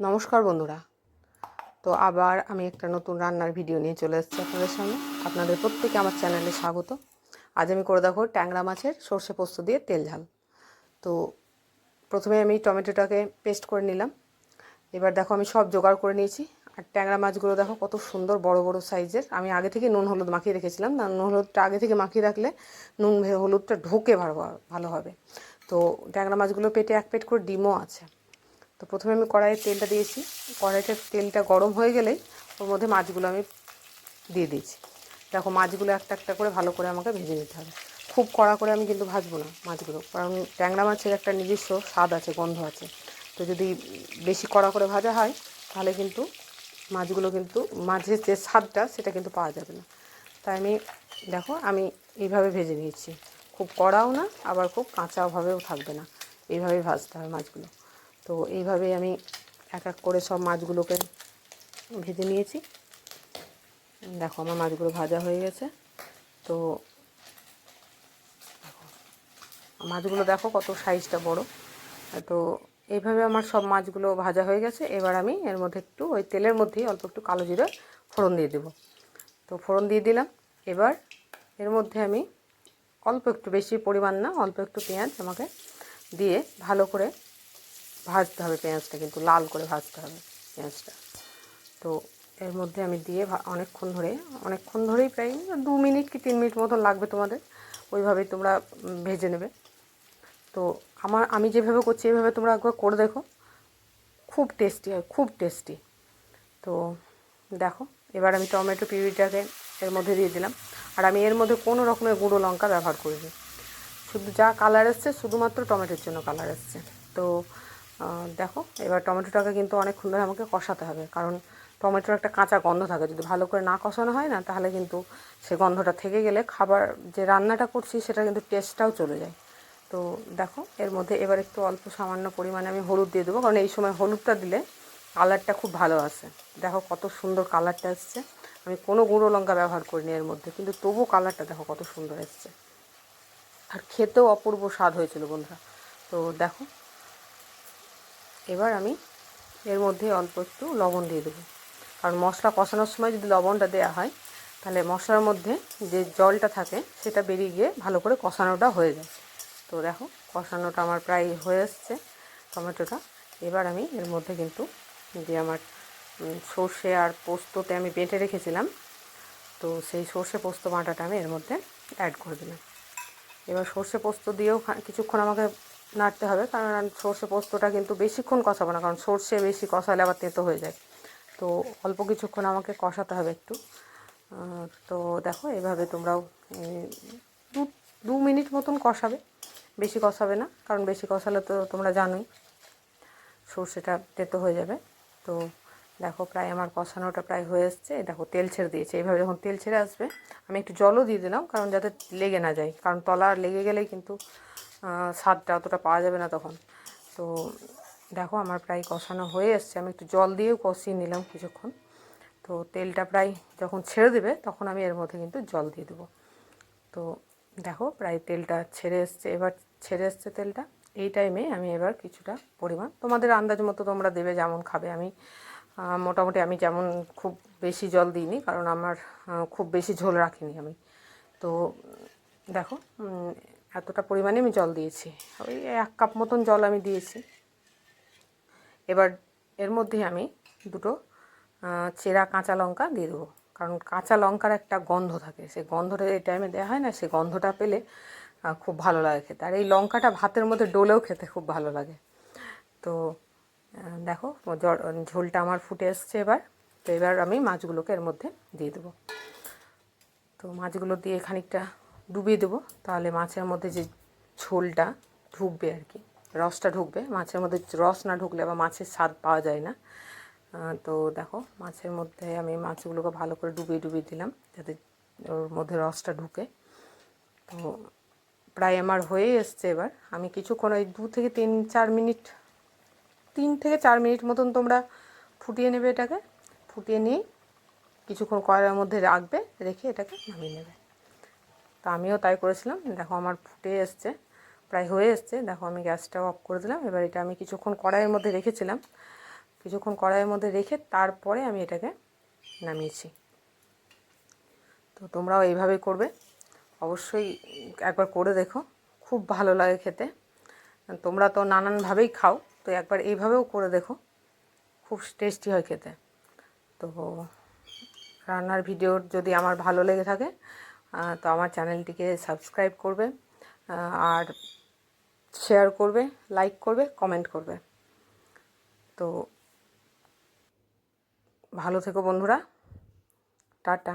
নমস্কার বন্ধুরা। তো আবার আমি একটা নতুন রান্নার ভিডিও নিয়ে চলে এসেছি আপনাদের সামনে। আপনাদের প্রত্যেকে আমার চ্যানেলে স্বাগত। আজ আমি করে দেখো ট্যাংরা মাছের সর্ষে পোস্ত দিয়ে তেল ঝাল। তো প্রথমে আমি টমেটোটাকে পেস্ট করে নিলাম। এবার দেখো আমি সব জোগাড় করে নিয়েছি। আর ট্যাংরা মাছগুলো দেখো কত সুন্দর বড় বড় সাইজের। আমি আগে থেকে নুন হলুদ মাখিয়ে রেখেছিলাম। না, নুন হলুদটা আগে থেকে মাখিয়ে রাখলে নুন হলুদটা ঢোকে ভালো ভালো হবে। তো ট্যাংরা মাছগুলো পেটে এক পেট করে ডিমও আছে। তো প্রথমে আমি কড়াইয়ে তেলটা দিয়েছি। কড়াইটার তেলটা গরম হয়ে গেলেই ওর মধ্যে মাছগুলো আমি দিয়ে দিয়েছি। দেখো মাছগুলো একটা একটা করে ভালো করে আমাকে ভেজে নিতে হবে। খুব কড়া করে আমি কিন্তু ভাজবো না মাছগুলো, কারণ ট্যাংরা মাছের একটা নিজস্ব স্বাদ আছে, গন্ধ আছে। তো যদি বেশি কড়া করে ভাজা হয়, তাহলে কিন্তু মাছগুলো কিন্তু মাছের যে স্বাদটা, সেটা কিন্তু পাওয়া যাবে না। তাই আমি, দেখো আমি এইভাবে ভেজে নিয়েছি। খুব কড়াও না, আবার খুব কাঁচাভাবেও থাকবে না। এইভাবেই ভাজতে হবে মাছগুলো। তো এইভাবে আমি এক এক করে সব মাছগুলোকে ভেজে নিয়েছি। দেখো আমার মাছগুলো ভাজা হয়ে গেছে। তো মাছগুলো দেখো কত সাইজটা বড়। তো এইভাবে আমার সব মাছগুলো ভাজা হয়ে গেছে। এবার আমি এর মধ্যে একটু ওই তেলের মধ্যেই অল্প একটু কালো জিরে ফোড়ন দিয়ে দেবো। তো ফোড়ন দিয়ে দিলাম। এবার এর মধ্যে আমি অল্প একটু বেশি পরিমাণ না, অল্প একটু পেঁয়াজ আমাকে দিয়ে ভালো করে ভাজতে হবে পেঁয়াজটা, কিন্তু লাল করে ভাজতে হবে পেঁয়াজটা। তো এর মধ্যে আমি দিয়ে অনেকক্ষণ ধরে, অনেকক্ষণ ধরেই প্রায় দু মিনিট কি তিন মিনিট মতন লাগবে তোমাদের, ওইভাবেই তোমরা ভেজে নেবে। তো আমার, আমি যেভাবে করছি এইভাবে তোমরা একবার করে দেখো। খুব টেস্টি হয়, খুব টেস্টি। তো দেখো, এবার আমি টমেটো পিউরিটাকে এর মধ্যে দিয়ে দিলাম। আর আমি এর মধ্যে কোনো রকমের গুঁড়ো লঙ্কা ব্যবহার করিনি। শুধু যা কালার এসছে, শুধুমাত্র টমেটোর জন্য কালার এসছে। তো দেখো, এবার টমেটোটাকে কিন্তু অনেকক্ষণ ধরে আমাকে কষাতে হবে, কারণ টমেটোর একটা কাঁচা গন্ধ থাকে। যদি ভালো করে না কষানো হয় না, তাহলে কিন্তু সে গন্ধটা থেকে গেলে খাবার যে রান্নাটা করছি, সেটা কিন্তু টেস্টটাও চলে যায়। তো দেখো, এর মধ্যে এবার একটু অল্প সামান্য পরিমাণে আমি হলুদ দিয়ে দেবো, কারণ এই সময় হলুদটা দিলে কালারটা খুব ভালো আসে। দেখো, কত সুন্দর কালারটা এসছে। আমি কোনো গুঁড়ো লঙ্কা ব্যবহার করিনি এর মধ্যে, কিন্তু তবু কালারটা দেখো কত সুন্দর এসছে। আর খেতেও অপূর্ব স্বাদ হয়েছিল বন্ধুরা। তো দেখো এবার আমি এর মধ্যে অল্প একটু লবণ দিয়ে দেবো। কারণ মশলা কষানোর সময় যদি লবণটা দেওয়া হয়, তাহলে মশলার মধ্যে যে জলটা থাকে, সেটা বেরিয়ে গিয়ে ভালো করে কষানোটা হয়ে যায়। তো দেখো, কষানোটা আমার প্রায় হয়ে এসছে টমেটোটা। এবার আমি এর মধ্যে কিন্তু যে আমার সর্ষে আর পোস্ততে আমি বেটে রেখেছিলাম, তো সেই সর্ষে পোস্ত বাটাটা আমি এর মধ্যে অ্যাড করে দিলাম। এবার সর্ষে পোস্ত দিয়েও কিছুক্ষণ আমাকে নাড়তে হবে। কারণ সর্ষে পোস্তটা কিন্তু বেশিক্ষণ কষাবো না, কারণ সর্ষে বেশি কষালে আবার তেতো হয়ে যায়। তো অল্প কিছুক্ষণ আমাকে কষাতে হবে একটু। তো দেখো, এভাবে তোমরাও দু দু মিনিট মতন কষাবে। বেশি কষাবে না, কারণ বেশি কষালে তো তোমরা জানোই সর্ষেটা তেতো হয়ে যাবে। তো দেখো, প্রায় আমার কষানোটা প্রায় হয়ে এসছে। দেখো, তেল ছেড়ে দিয়েছে। এইভাবে যখন তেল ছেড়ে আসবে, আমি একটু জলও দিয়ে দিলাম, কারণ যাতে লেগে না যায়। কারণ তলা লেগে গেলেই কিন্তু স্বাদটা অতটা পাওয়া যাবে না তখন। তো দেখো আমার প্রায় কষানো হয়ে এসছে। আমি একটু জল দিয়েও কষিয়ে নিলাম কিছুক্ষণ। তো তেলটা প্রায় যখন ছেড়ে দেবে, তখন আমি এর মধ্যে কিন্তু জল দিয়ে দেবো। তো দেখো প্রায় তেলটা ছেড়ে এসছে। এবার ছেড়ে এসছে তেলটা। এই টাইমে আমি এবার কিছুটা পরিমাণ তোমাদের আন্দাজ মতো তোমরা দেবে যেমন খাবে। আমি মোটামুটি আমি যেমন খুব বেশি জল দিইনি, কারণ আমার খুব বেশি ঝোল রাখিনি আমি। তো দেখো এতটা পরিমাণে আমি জল দিয়েছি। ওই এক কাপ মতন জল আমি দিয়েছি। এবার এর মধ্যে আমি দুটো চেরা কাঁচা লঙ্কা দিয়ে দেবো। কারণ কাঁচা লঙ্কার একটা গন্ধ থাকে। সেই গন্ধটা এই টাইমে দেওয়া হয় না সেই গন্ধটা পেলে খুব ভালো লাগে খেতে। আর এই লঙ্কাটা ভাতের মধ্যে ডোলেও খেতে খুব ভালো লাগে। তো দেখো ঝোলটা আমার ফুটে এসছে এবার। তো এবার আমি মাছগুলোকে এর মধ্যে দিয়ে দেবো। তো মাছগুলো দিয়ে খানিকটা ডুবিয়ে দেবো। তাহলে মাছের মধ্যে যে ঝোলটা ঢুকবে আর কি, রসটা ঢুকবে। মাছের মধ্যে রস না ঢুকলে বা মাছের স্বাদ পাওয়া যায় না। তো দেখো, মাছের মধ্যে আমি মাছগুলোকে ভালো করে ডুবিয়ে ডুবিয়ে দিলাম যাতে ওর মধ্যে রসটা ঢুকে। তো প্রায় আমার হয়ে এসছে এবার। আমি কিছুক্ষণ ওই দু থেকে তিন, চার মিনিট, তিন থেকে চার মিনিট মতন তোমরা ফুটিয়ে নেবে এটাকে। ফুটিয়ে নিয়ে কিছুক্ষণ কড়াইয়ের মধ্যে রাখবে, রেখে এটাকে নামিয়ে নেবে। তা আমিও তাই করেছিলাম। দেখো আমার ফুটে এসছে, প্রায় হয়ে এসছে। দেখো আমি গ্যাসটাও অফ করে দিলাম। এবার এটা আমি কিছুক্ষণ কড়াইয়ের মধ্যে রেখেছিলাম। কিছুক্ষণ কড়াইয়ের মধ্যে রেখে তারপরে আমি এটাকে নামিয়েছি। তো তোমরাও এইভাবেই করবে। অবশ্যই একবার করে দেখো। খুব ভালো লাগে খেতে। তোমরা তো নানানভাবেই খাও, তো একবার এইভাবেও করে দেখো। খুব টেস্টি হয় খেতে। তো রান্নার ভিডিও যদি আমার ভালো লেগে থাকে তো আমার চ্যানেলটিকে সাবস্ক্রাইব করবে আর শেয়ার করবে, লাইক করবে, কমেন্ট করবে। তো ভালো থেকো বন্ধুরা। টাটা।